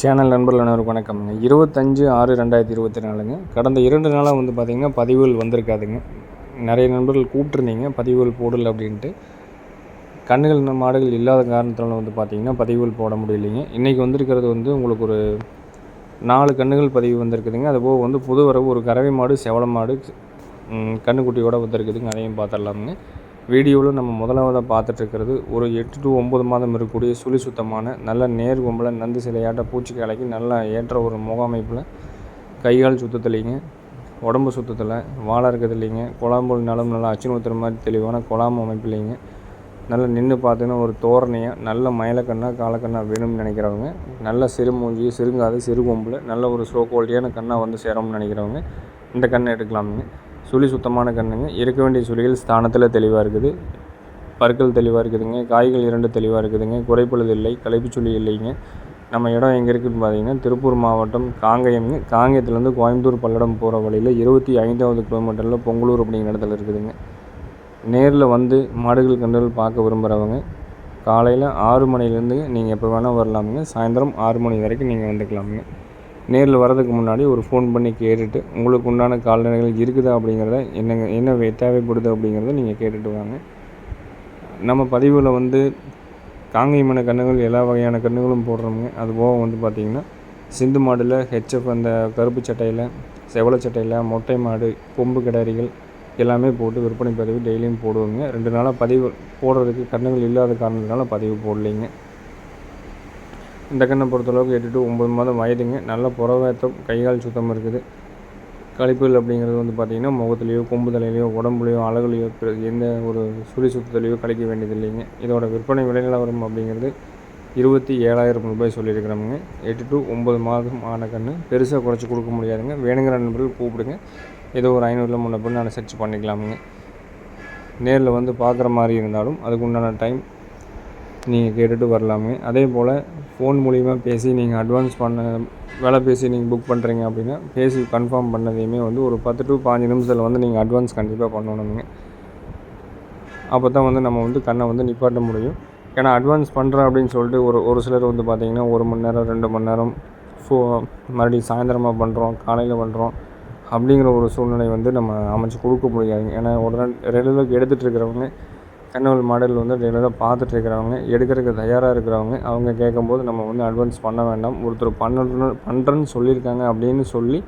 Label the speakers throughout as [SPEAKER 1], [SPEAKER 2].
[SPEAKER 1] Channel நண்பர்கள் அனைவருக்கும் வணக்கம்ங்க இருபத்தஞ்சு ஆறு ரெண்டாயிரத்தி இருபத்தி நாலுங்க. கடந்த இரண்டு நாளாக வந்து பார்த்திங்கன்னா பதிவுகள் வந்திருக்காதுங்க. நிறைய நண்பர்கள் கூப்பிட்ருந்தீங்க பதிவுகள் போடலை அப்படின்ட்டு. கண்ணுகள் மாடுகள் இல்லாத காரணத்தினால வந்து பார்த்திங்கன்னா பதிவுகள் போட முடியலைங்க. இன்றைக்கி வந்திருக்கிறது வந்து உங்களுக்கு ஒரு நாலு கண்ணுகள் பதிவு வந்திருக்குதுங்க. அதுபோக வந்து புது வரவு ஒரு கறவை மாடு செவள மாடு கண்ணுக்குட்டியோடு வந்திருக்குதுங்க. அதையும் பார்த்துடலாமுங்க. வீடியோவில் நம்ம முதலாவதாக பார்த்துட்ருக்கிறது ஒரு எட்டு டு ஒம்பது மாதம் இருக்கக்கூடிய சுழி சுத்தமான நல்ல நேர் கொம்பில் நந்து சிலையாட்ட பூச்சி கலைக்கு நல்லா ஏற்ற ஒரு முகாமைப்பில் கைகால் சுத்தத்துலேங்க உடம்பு சுத்தத்தில் வாழை இருக்கிறது இல்லைங்க குழாம்புல் நலம் நல்லா அச்சு ஊற்றுற மாதிரி தெளிவான குழாம்பு அமைப்பு இல்லைங்க நல்லா நின்று பார்த்தீங்கன்னா ஒரு தோரணையாக நல்ல மயிலக்கண்ணா காலக்கண்ணா வேணும்னு நினைக்கிறவங்க நல்ல சிறுமூஞ்சி சிறுங்காது சிறு கொம்பில் நல்ல ஒரு ஸ்லோ குவாலிட்டியான கண்ணாக வந்து சேரும்னு நினைக்கிறவங்க இந்த கண்ணை எடுக்கலாமுங்க. சுழி சுத்தமான கண்ணுங்க. இருக்க வேண்டிய சுழிகள் ஸ்தானத்தில் தெளிவாக இருக்குது. பற்கள் தெளிவாக இருக்குதுங்க. காய்கள் இரண்டு தெளிவாக இருக்குதுங்க. குறைப்பொழுது இல்லை. களைப்பு சுழி இல்லைங்க. நம்ம இடம் எங்கே இருக்குதுன்னு பார்த்தீங்கன்னா திருப்பூர் மாவட்டம் காங்கயம் காங்கயத்துலேருந்து கோயம்புத்தூர் பல்லடம் போகிற வழியில் இருபத்தி ஐந்தாவது கிலோமீட்டரில் பொங்கலூர் அப்படிங்கிற இடத்துல இருக்குதுங்க. நேரில் வந்து மாடுகள் கன்றுகள் பார்க்க விரும்புகிறவங்க காலையில் ஆறு மணிலேருந்து நீங்கள் எப்போ வேணால் வரலாமுங்க. சாயந்தரம் ஆறு மணி வரைக்கும் நீங்கள் வந்துக்கலாமுங்க. நேரில் வரதுக்கு முன்னாடி ஒரு ஃபோன் பண்ணி கேட்டுட்டு உங்களுக்கு உண்டான கால்நடைகள் இருக்குதா அப்படிங்கிறத என்னங்க என்ன வே- தேவைப்படுது அப்படிங்கிறத நீங்கள் கேட்டுட்டு வாங்க. நம்ம பதிவில் வந்து காங்கேயமான கன்றுகள் எல்லா வகையான கன்றுகளும் போடுறோமுங்க. அது போக வந்து பார்த்திங்கன்னா சிந்து மாடில் ஹெச்எஃப் அந்த கருப்பு சட்டையில் செவலை சட்டையில் மொட்டை மாடு கொம்பு கிடாரிகள் எல்லாமே போட்டு விற்பனை பதிவு டெய்லியும் போடுவோங்க. ரெண்டு நாளாக பதிவு போடுறதுக்கு கன்றுகள் இல்லாத காரணத்தினால பதிவு போடலைங்க. இந்த கண்ணை பொறுத்தளவுக்கு எட்டு டு ஒம்பது மாதம் வயதுங்க நல்ல புறவேத்தம் கைகால் சுத்தம் இருக்குது. கழிப்புகள் அப்படிங்கிறது வந்து பார்த்திங்கன்னா முகத்துலேயோ கொம்பு தலையிலையோ உடம்புலையோ அழகுலையோ எந்த ஒரு சுழி சுத்தத்துலையோ கழிக்க வேண்டியது இல்லைங்க. இதோட விற்பனை விலை நிலவரம் அப்படிங்கிறது இருபத்தி ஏழாயிரம் ரூபாய் சொல்லியிருக்கிறோமுங்க. எட்டு டு ஒம்பது மாதம் ஆன கன்று பெருசாக குறைச்சி கொடுக்க முடியாதுங்க. வேணுங்கிற நண்பர்கள் கூப்பிடுங்க. ஏதோ ஒரு ஐநூறுல முன்ன பின்ன அனுசரித்து பண்ணிக்கலாமுங்க. நேரில் வந்து பார்க்குற மாதிரி இருந்தாலும் அதுக்கு உண்டான டைம் நீங்கள் கேட்டுட்டு வரலாமே. அதே போல் ஃபோன் மூலிமா பேசி நீங்கள் அட்வான்ஸ் பண்ண வேலை பேசி நீங்கள் புக் பண்ணுறீங்க அப்படின்னா பேசி கன்ஃபார்ம் பண்ணதையுமே வந்து ஒரு பத்து டு பாஞ்சு நிமிஷத்தில் வந்து நீங்கள் அட்வான்ஸ் கண்டிப்பாக பண்ணணுங்க. அப்போ தான் வந்து நம்ம வந்து கண்ணை வந்து நிப்பாட்ட முடியும். ஏன்னா அட்வான்ஸ் பண்ணுறேன் அப்படின்னு சொல்லிட்டு ஒரு ஒரு சிலர் வந்து பார்த்திங்கன்னா ஒரு மணி நேரம் ரெண்டு மணி நேரம் ஃபோ மறுபடியும் சாயந்தரமாக பண்ணுறோம் காலையில் பண்ணுறோம் அப்படிங்கிற ஒரு சூழ்நிலை வந்து நம்ம அமைச்சு கொடுக்க முடியாதுங்க ஏன்னா உடனே ரெண்டு எடுத்துகிட்டு இருக்கிறவங்க கண்ணவல் மாடல் வந்து ரெகுலராக பார்த்துட்டு இருக்கிறவங்க எடுக்கிறதுக்கு தயாராக இருக்கிறவங்க அவங்க கேட்கும்போது நம்ம வந்து அட்வான்ஸ் பண்ண வேண்டாம். ஒருத்தர் பண்ணணும் பண்ணுறேன்னு சொல்லியிருக்காங்க அப்படின்னு சொல்லி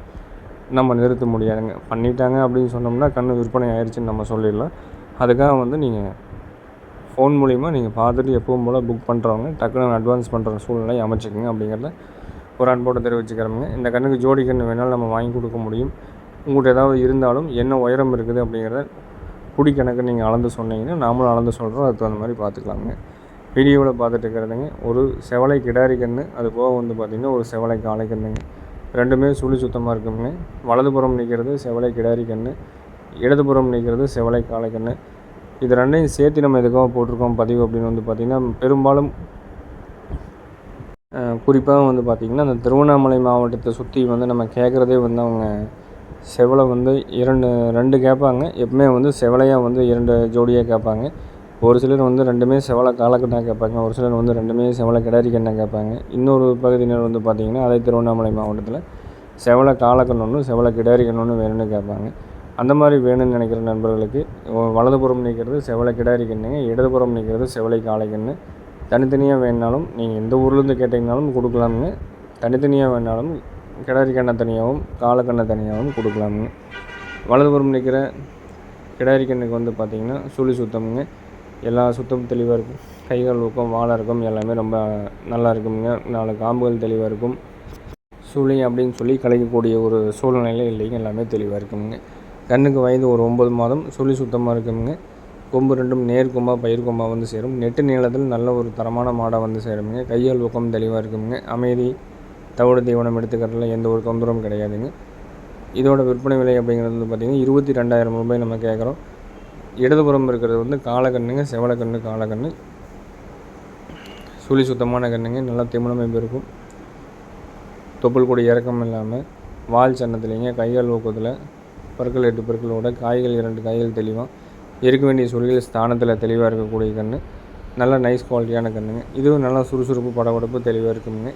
[SPEAKER 1] நம்ம நிறுத்த முடியாதுங்க. பண்ணிட்டாங்க அப்படின்னு சொன்னோம்னா கண்ணு விற்பனை ஆயிடுச்சுன்னு நம்ம சொல்லிடலாம். அதுக்காக வந்து நீங்கள் ஃபோன் மூலிமா நீங்கள் பார்த்துட்டு எப்பவும் போல் புக் பண்ணுறவங்க டக்குன்னு அட்வான்ஸ் பண்ணுற சூழ்நிலை அமைச்சிக்கோங்க அப்படிங்கிறத ஒரு அன்போடு தெரிவிச்சுக்கிறோமுங்க இந்த கண்ணுக்கு ஜோடி கன்று வேணாலும் நம்ம வாங்கி கொடுக்க முடியும். உங்கள்கிட்ட ஏதாவது இருந்தாலும் என்ன உயரம் இருக்குது அப்படிங்கிறத குடி கணக்கு நீங்கள் அளந்து சொன்னீங்கன்னா நாமளும் அளந்து சொல்கிறோம் அதுக்கு தகுந்த மாதிரி பார்த்துக்கலாங்க வீடியோவில் பார்த்துட்டு இருக்கிறதுங்க ஒரு செவலை கிடாரி கன்று அது போக வந்து பார்த்திங்கன்னா ஒரு செவலை காளை கன்றுங்க ரெண்டுமே சுழி சுத்தமாக இருக்குங்க வலதுபுறம் நிற்கிறது செவலை கிடாரி கன்று இடதுபுறம் நிற்கிறது செவலை காளை கன்று இது ரெண்டையும் சேர்த்து நம்ம எதுக்காக போட்டிருக்கோம் பதிவு அப்படின்னு வந்து பார்த்திங்கன்னா பெரும்பாலும் குறிப்பாக வந்து பார்த்திங்கன்னா அந்த திருவண்ணாமலை மாவட்டத்தை சுற்றி வந்து நம்ம கேட்குறதே வந்து அவங்க செவலை வந்து இரண்டு ரெண்டு கேட்பாங்க. எப்பவுமே வந்து செவலையாக வந்து இரண்டு ஜோடியாக கேட்பாங்க. ஒரு சிலர் வந்து ரெண்டுமே செவலை காலக்கண்ணா கேட்பாங்க. ஒரு சிலர் வந்து ரெண்டுமே செவலை கிடாரி கேட்பாங்க. இன்னொரு பகுதியினர் வந்து பார்த்திங்கன்னா அதே திருவண்ணாமலை மாவட்டத்தில் செவலை காலக்கண்ணு ஒன்று செவலை கிடாரி வேணும்னு கேட்பாங்க. அந்த மாதிரி வேணும்னு நினைக்கிற நண்பர்களுக்கு வலதுபுறம் நிற்கிறது செவலை கிடாக்கண்ணுங்க இடதுபுறம் நிற்கிறது செவலை காலைக்கண்ணு தனித்தனியாக வேணாலும் நீங்கள் எந்த ஊர்லேருந்து கேட்டிங்கனாலும் கொடுக்கலாமுங்க. தனித்தனியாக வேணாலும் கிடாரி கண்ணை தனியாகவும் காலக்கண்ணை தனியாகவும் கொடுக்கலாமுங்க வலதுபுறம் நிற்கிற கிடாரி கண்ணுக்கு வந்து பார்த்திங்கன்னா சுழி சுத்தமுங்க. எல்லா சுத்தம் தெளிவாக இருக்கும். கைகள் ஊக்கம் வாழை இருக்கும் எல்லாமே ரொம்ப நல்லா இருக்குங்க நாலு காம்புகள் தெளிவாக இருக்கும். சுழி அப்படின்னு சொல்லி கலைக்கக்கூடிய ஒரு சூழ்நிலையில் இல்லைங்க. எல்லாமே தெளிவாக இருக்குங்க கண்ணுக்கு வயது ஒரு ஒம்பது மாதம் சுழி சுத்தமாக இருக்குங்க கொம்பு ரெண்டும் நேர் கொம்பாக பயிர் கொம்பாக வந்து சேரும். நெட்டு நீளத்தில் நல்ல ஒரு தரமான மாடாக வந்து சேருமுங்க. கையால் ஊக்கம் தெளிவாக இருக்குங்க அமைதி தவிடு தீவனம் எடுத்துக்கிறதுல எந்த ஒரு தொந்தரவும் கிடையாதுங்க. இதோட விற்பனை விலை அப்படிங்கிறது வந்து பார்த்திங்கன்னா இருபத்தி ரெண்டாயிரம் ரூபாய் நம்ம கேட்குறோம் இடதுபுறம் இருக்கிறது வந்து காலக்கண்ணுங்க செவலக்கண்ணு காலக்கண்ணு. சுழி சுத்தமான கண்ணுங்க நல்லா திமிழமைப்பு இருக்கும். தொப்புள் கூட இறக்கம் இல்லாமல் வால் சன்னத்துலேங்க கைகள் ஊக்கத்தில் பற்கள் எட்டு பற்களோட காய்கள் இரண்டு காய்கள் தெளிவாக இருக்க வேண்டிய சுழிகள் ஸ்தானத்தில் தெளிவாக இருக்கக்கூடிய கன்று நல்ல நைஸ் குவாலிட்டியான கன்றுங்க இதுவும் நல்லா சுறுசுறுப்பு படபடப்பு தெளிவாக இருக்குங்க.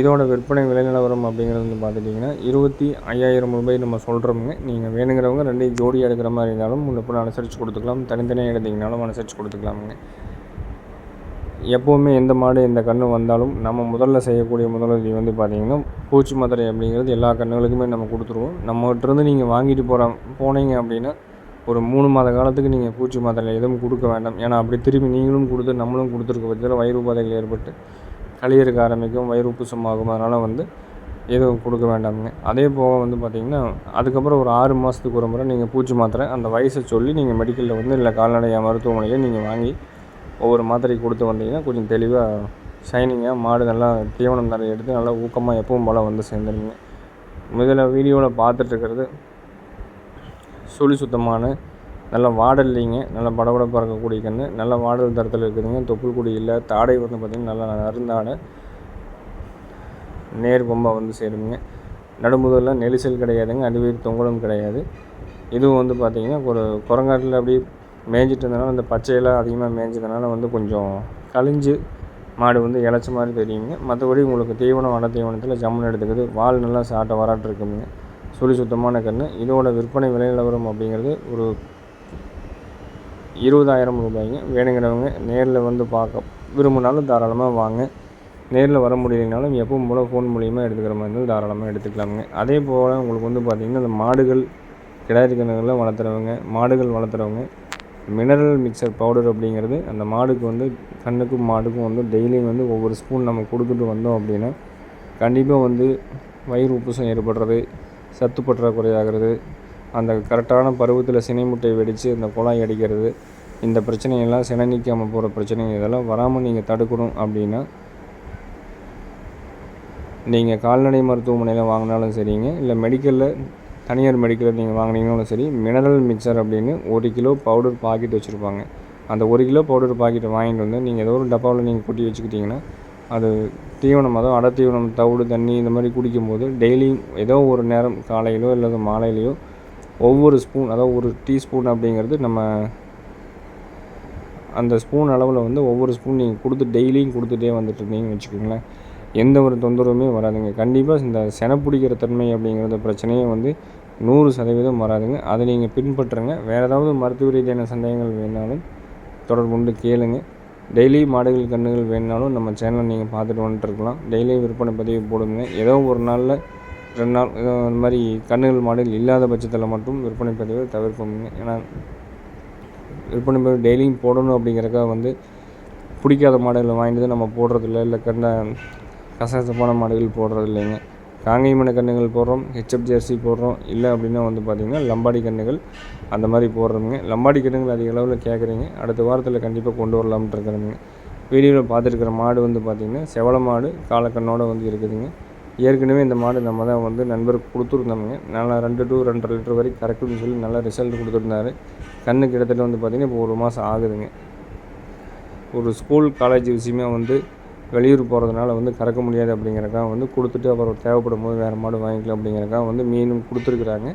[SPEAKER 1] இதோட விற்பனை விலை நிலவரம் அப்படிங்கிறது வந்து பார்த்துட்டிங்கன்னா இருபத்தி ஐயாயிரம் ரூபாய் நம்ம சொல்கிறோமுங்க நீங்கள் வேணுங்கிறவங்க ரெண்டையும் ஜோடியாக எடுக்கிற மாதிரி இருந்தாலும் முன்ன பின்ன அனுசரித்து கொடுத்துக்கலாம். தனித்தனியாக எடுத்திங்கனாலும் அனுசரித்து கொடுத்துக்கலாமுங்க. எப்போவுமே எந்த மாடு எந்த கன்று வந்தாலும் நம்ம முதல்ல செய்யக்கூடிய முதலுதவி வந்து பார்த்திங்கன்னா பூச்சி மாத்திரை அப்படிங்கிறது எல்லா கன்றுகளுக்குமே நம்ம கொடுத்துருவோம். நம்மகிட்டருந்து நீங்கள் வாங்கிட்டு போகிற போனீங்க அப்படின்னா ஒரு மூணு மாத காலத்துக்கு நீங்கள் பூச்சி மாத்திரை எதுவும் கொடுக்க வேண்டாம். ஏன்னா அப்படி திரும்பி நீங்களும் கொடுத்து நம்மளும் கொடுத்துருக்க பட்சத்தில் வயிறு உபாதைகள் ஏற்பட்டு கழியறக்கு ஆரம்பிக்கும் வயிறு உப்புசமாகும் அதனால் வந்து எதுவும் கொடுக்க வேண்டாமுங்க. அதே போக வந்து பார்த்திங்கன்னா அதுக்கப்புறம் ஒரு ஆறு மாதத்துக்கு ஒரு முறை நீங்கள் பூச்சி மாத்திரை அந்த வயசை சொல்லி நீங்கள் மெடிக்கலில் வந்து இல்லை கால்நடை மருத்துவமனையில் நீங்கள் வாங்கி ஒவ்வொரு மாத்திரை கொடுத்து வந்தீங்கன்னா கொஞ்சம் தெளிவாக ஷைனிங்காக மாடு நல்லா தீவனம் தர எடுத்து நல்லா ஊக்கமாக எப்பவும் போல் வந்து சேர்ந்துருங்க. முதல்ல வீடியோவில் பார்த்துட்ருக்கிறது சுழி சுத்தமான நல்ல வாடல் இல்லைங்க. நல்ல படபடப்பாக இருக்கக்கூடிய கன்று நல்ல வாடல் தரத்தில் இருக்குதுங்க. தொப்புள் குடி இல்லை. தாடை வந்து பார்த்திங்கன்னா நல்லா நறுந்தாடை நேர் கொம்பாக வந்து சேருங்க நடுமுதலில் நெரிசல் கிடையாதுங்க. அடிவயிறு தொங்கலும் கிடையாது. இதுவும் வந்து பார்த்திங்கன்னா ஒரு குரங்காட்டில் அப்படி மேய்ஞ்சிட்டு இருந்தனால அந்த பச்சையெல்லாம் அதிகமாக மேய்ஞ்சதுனால வந்து கொஞ்சம் கழிஞ்சு மாடு வந்து இழைச்ச மாதிரி தெரியுங்க. மற்றபடி உங்களுக்கு தீவனம் வட தீவனத்தில் ஜம்முன்னு எடுத்துக்குது. வால் நல்லா சாட்டை வராட்டு இருக்குங்க சுழி சுத்தமான கன்று இதோட விற்பனை விலை நிலவரம் அப்படிங்கிறது ஒரு இருபதாயிரம் ரூபாய்ங்க. வேணுங்கிறவங்க நேரில் வந்து பார்க்க விரும்பினாலும் தாராளமாக வாங்க. நேரில் வர முடியலைனாலும் எப்பவும் போல் ஃபோன் மூலியமாக எடுத்துக்கிற மாதிரி இருந்தாலும் தாராளமாக எடுத்துக்கலாமுங்க. அதே போல் உங்களுக்கு வந்து பார்த்திங்கன்னா இந்த மாடுகள் கிடாரி கன்றுகளில் வளர்த்துறவங்க மாடுகள் வளர்த்துறவங்க மினரல் மிக்சர் பவுடர் அப்படிங்கிறது அந்த மாடுக்கு வந்து கண்ணுக்கும் மாடுக்கும் வந்து டெய்லியும் வந்து ஒவ்வொரு ஸ்பூன் நம்ம கொடுத்துட்டு வந்தோம் அப்படின்னா கண்டிப்பாக வந்து வயிறு உப்புசம் ஏற்படுறது சத்து பற்றாக்குறையாகிறது அந்த கரெக்டான பருவத்தில் சினை முட்டை வெடித்து அந்த குழாய் அடிக்கிறது இந்த பிரச்சனையெல்லாம் சினை நீக்காமல் போகிற பிரச்சனைகள் இதெல்லாம் வராமல் நீங்கள் தடுக்கணும் அப்படின்னா நீங்கள் கால்நடை மருத்துவமனையில் வாங்கினாலும் சரிங்க. இல்லை மெடிக்கலில் தனியார் மெடிக்கலில் நீங்கள் வாங்கினீங்கனாலும் சரி மினரல் மிக்சர் அப்படின்னு ஒரு கிலோ பவுடர் பாக்கெட் வச்சுருப்பாங்க. அந்த ஒரு கிலோ பவுடர் பாக்கெட்டை வாங்கிட்டு வந்து நீங்கள் ஏதோ ஒரு டப்பாவில் நீங்கள் கொட்டி வச்சுக்கிட்டிங்கன்னா அது தீவனம் அதாவது அடை தீவனம் தவிடு தண்ணி இந்த மாதிரி குடிக்கும்போது டெய்லியும் ஏதோ ஒரு நேரம் காலையிலோ இல்லை மாலையிலையோ ஒவ்வொரு ஸ்பூன் அதாவது ஒரு டீஸ்பூன் அப்படிங்கிறது நம்ம அந்த ஸ்பூன் அளவில் வந்து ஒவ்வொரு ஸ்பூன் நீங்கள் கொடுத்து டெய்லியும் கொடுத்துட்டே வந்துட்டு இருந்தீங்கன்னு வச்சுக்கோங்களேன். எந்த ஒரு தொந்தரவுமே வராதுங்க. கண்டிப்பாக இந்த செனை பிடிக்கிற தன்மை அப்படிங்கிறத பிரச்சனையே வந்து நூறு சதவீதம் வராதுங்க. அதை நீங்கள் பின்பற்றுங்க. வேறு ஏதாவது மருத்துவ ரீதியான சந்தேகங்கள் வேணாலும் தொடர்பு கொண்டு கேளுங்க. டெய்லி மாடுகள் கன்றுகள் வேணுனாலும் நம்ம சேனலை நீங்கள் பார்த்துட்டு வந்துட்டுருக்கலாம். டெய்லி விற்பனை பதிவு போடுங்க. ஏதோ ஒரு நாளில் ரெண்டு நாள் இந்த மாதிரி கன்றுகள் மாடுகள் இல்லாத பட்சத்தில் மட்டும் விற்பனை பதிவை தவிர்ப்போங்க ஏன்னா விற்பனை பதிவு டெய்லியும் போடணும் அப்படிங்கிறக்காக வந்து பிடிக்காத மாடுகளை வாங்கிட்டு நம்ம போடுறதில்ல. இல்லை கண்ட கசகசப்பான மாடுகள் போடுறது இல்லைங்க காங்கேயமன கன்றுகள் போடுறோம் ஹெச்எப் ஜெர்சி போடுறோம். இல்லை அப்படின்னா வந்து பார்த்திங்கன்னா லம்பாடி கன்றுகள் அந்த மாதிரி போடுறோமுங்க. லம்பாடி கன்றுகள் அதிக அளவில் கேட்குறீங்க. அடுத்த வாரத்தில் கண்டிப்பாக கொண்டு வரலாம்ட்டு இருக்கிறேங்க வீடியோவில் பார்த்துருக்கிற மாடு வந்து பார்த்திங்கன்னா செவள மாடு காலக்கண்ணோடு வந்து இருக்குதுங்க. ஏற்கனவே இந்த மாடு நம்ம தான் வந்து நண்பருக்கு கொடுத்துருந்தோமுங்க நல்லா ரெண்டு டு ரெண்டரை லிட்டர் வரைக்கும் கறக்குன்னு சொல்லி நல்லா ரிசல்ட் கொடுத்துருந்தாரு. கண்ணு கிட்டத்தட்ட வந்து பார்த்திங்கன்னா இப்போ ஒரு மாதம் ஆகுதுங்க. ஒரு ஸ்கூல் காலேஜ் விஷயமே வந்து வெளியூர் போகிறதுனால வந்து கறக்க முடியாது அப்படிங்கிறக்காக வந்து கொடுத்துட்டு அப்புறம் தேவைப்படும் போது வேறு மாடு வாங்கிக்கலாம் அப்படிங்கிறக்காக வந்து மீனும் கொடுத்துருக்குறாங்க.